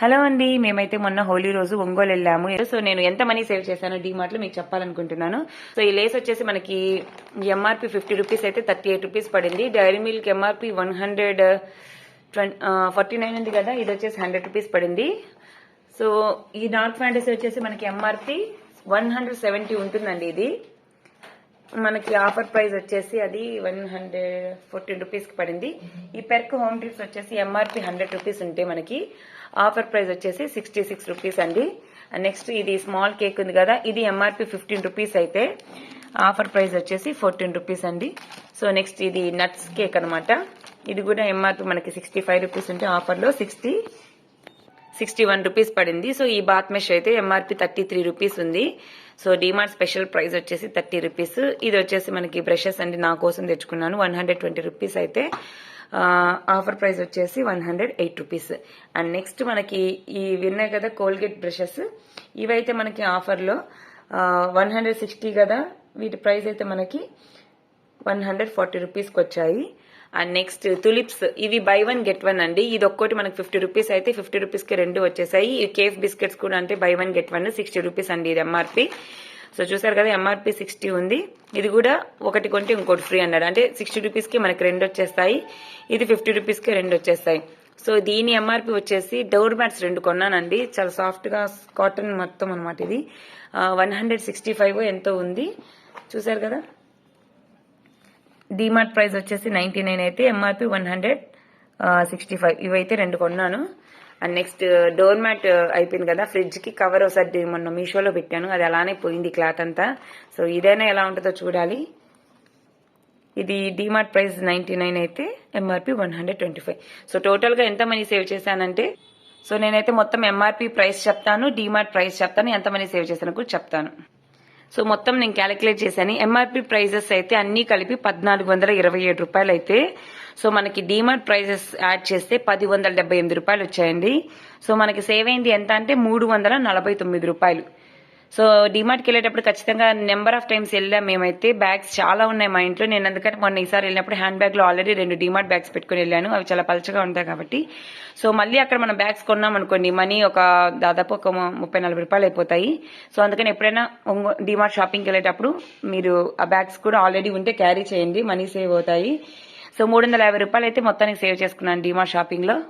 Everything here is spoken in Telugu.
హలో అండి మేమైతే మొన్న హోలీ రోజు ఒంగోలు వెళ్ళాము. సో నేను ఎంత మనీ సేవ్ చేశాను డీ మార్ట్లో మీకు చెప్పాలనుకుంటున్నాను. సో ఈ లేస్ వచ్చేసి మనకి ఎంఆర్పి ఫిఫ్టీ రూపీస్ అయితే థర్టీ ఎయిట్ రూపీస్ పడింది Dairy Milk MRP one hundred forty nine ఉంది కదా ఇది వచ్చేసి హండ్రెడ్ రూపీస్ పడింది. సో ఈ నార్త్ ఫ్యాంటసీ వచ్చేసి మనకి ఎంఆర్పి వన్ హండ్రెడ్ సెవెంటీ ఉంటుందండి ఇది. మనకి ఆఫర్ ప్రైస్ వచ్చేసి అది వన్ హండ్రెడ్ ఫోర్టీన్ రూపీస్కి పడింది. ఈ పెర్క్ హోమ్ ట్రిప్స్ వచ్చేసి ఎంఆర్పి హండ్రెడ్ రూపీస్ ఉంటే మనకి ఆఫర్ ప్రైస్ వచ్చేసి సిక్స్టీ సిక్స్ రూపీస్ అండి. నెక్స్ట్ ఇది స్మాల్ కేక్ ఉంది కదా ఇది ఎంఆర్పి ఫిఫ్టీన్ రూపీస్ అయితే ఆఫర్ ప్రైస్ వచ్చేసి ఫోర్టీన్ రూపీస్ అండి. సో నెక్స్ట్ ఇది నట్స్ కేక్ అనమాట ఇది కూడా ఎంఆర్పి మనకి సిక్స్టీ ఫైవ్ రూపీస్ ఉంటే ఆఫర్లో సిక్స్టీ సిక్స్టీ వన్ రూపీస్ పడింది. సో ఈ బాత్ మెష్ అయితే ఎంఆర్పి థర్టీ త్రీ రూపీస్ ఉంది. సో డిమార్ట్ స్పెషల్ ప్రైస్ వచ్చేసి థర్టీ రూపీస్. ఇది వచ్చేసి మనకి బ్రషెస్ అండి. నా కోసం తెచ్చుకున్నాను. వన్ హండ్రెడ్ ట్వంటీ రూపీస్ అయితే ఆఫర్ ప్రైస్ వచ్చేసి one hundred eight rupees. And next మనకి ఈ విన్నాయి కదా కోల్గేట్ బ్రషెస్. ఇవైతే మనకి ఆఫర్లో వన్ హండ్రెడ్ సిక్స్టీ కదా. వీటి ప్రైస్ అయితే మనకి వన్ హండ్రెడ్ ఫార్టీ రూపీస్కి వచ్చాయి. అండ్ నెక్స్ట్ తులిప్స్ ఇవి బై వన్ గెట్ వన్ అండి. ఇది ఒక్కటి మనకి ఫిఫ్టీ రూపీస్ అయితే ఫిఫ్టీ రూపీస్కి రెండు వచ్చేసాయి. ఈ కేఫ్ బిస్కెట్స్ కూడా అంటే buy one get one sixty rupees అండి ఇది ఎంఆర్పి సో చూసారు కదా ఎంఆర్పి సిక్స్టీ ఉంది. ఇది కూడా ఒకటి కొంటే ఇంకోటి ఫ్రీ అన్నాడు. అంటే సిక్స్టీ రూపీస్కి మనకి రెండు వచ్చేస్తాయి. ఇది ఫిఫ్టీ రూపీస్కి రెండు వచ్చేస్తాయి. సో దీని ఎంఆర్పి వచ్చేసి డోర్ మ్యాట్స్ రెండు కొన్నానండి. చాలా సాఫ్ట్గా కాటన్ మొత్తం అనమాట ఇది. వన్ హండ్రెడ్ సిక్స్టీ ఫైవ్ ఎంతో ఉంది. చూసారు కదా? డిమార్ట్ ప్రైస్ వచ్చేసి నైన్టీ నైన్ అయితే MRP one hundred sixty five ఇవైతే రెండు కొన్నాను. అండ్ నెక్స్ట్ డోర్ మ్యాట్ అయిపోయింది కదా ఫ్రిడ్జ్కి కవర్ ఒకసారి మొన్న మీషోలో పెట్టాను. అది అలానే పోయింది క్లాత్ అంతా. సో ఇదైనా ఎలా ఉంటుందో చూడాలి. ఇది డిమార్ట్ ప్రైస్ నైన్టీ నైన్ అయితే MRP one hundred twenty five. So టోటల్గా ఎంత మనీ సేవ్ చేశానంటే సో నేనైతే మొత్తం ఎంఆర్పి ప్రైస్ చెప్తాను డిమార్ట్ ప్రైస్ చెప్తాను ఎంత మనీ సేవ్ చేశాను కూడా చెప్తాను. సో మొత్తం నేను క్యాలిక్యులేట్ చేశాను. ఎంఆర్పి ప్రైజెస్ అయితే అన్ని కలిపి పద్నాలుగు వందల ఇరవై ఏడు రూపాయలు అయితే సో మనకి డిమార్ట్ ప్రైజెస్ యాడ్ చేస్తే పది వందల డెబ్బై ఎనిమిది రూపాయలు వచ్చాయండి సో మనకి సేవ్ అయింది ఎంత అంటే మూడు వందల నలభై తొమ్మిది రూపాయలు. సో డిమార్ట్కి వెళ్ళేటప్పుడు ఖచ్చితంగా నెంబర్ ఆఫ్ టైమ్స్ వెళ్ళాం మేమైతే. బ్యాగ్స్ చాలా ఉన్నాయి మా ఇంట్లో. నేను అందుకని మొన్న ఈసారి వెళ్ళినప్పుడు హ్యాండ్ బ్యాగ్లో ఆల్రెడీ రెండు డిమార్ట్ బ్యాగ్స్ పెట్టుకుని వెళ్ళాను. అవి చాలా పలచగా ఉంటాయి కాబట్టి. సో మళ్ళీ అక్కడ మనం బ్యాగ్స్ కొన్నాం అనుకోండి. మనీ ఒక దాదాపు ఒక ముప్పై నలభై రూపాయలు అయిపోతాయి. సో అందుకని ఎప్పుడైనా డిమార్ట్ షాపింగ్కి వెళ్ళేటప్పుడు మీరు ఆ బ్యాగ్స్ కూడా ఆల్రెడీ ఉంటే క్యారీ చేయండి. మనీ సేవ్ అవుతాయి. సో మూడు వందల యాభై రూపాయలు అయితే మొత్తానికి సేవ్ చేసుకున్నాను డిమార్ట్ షాపింగ్లో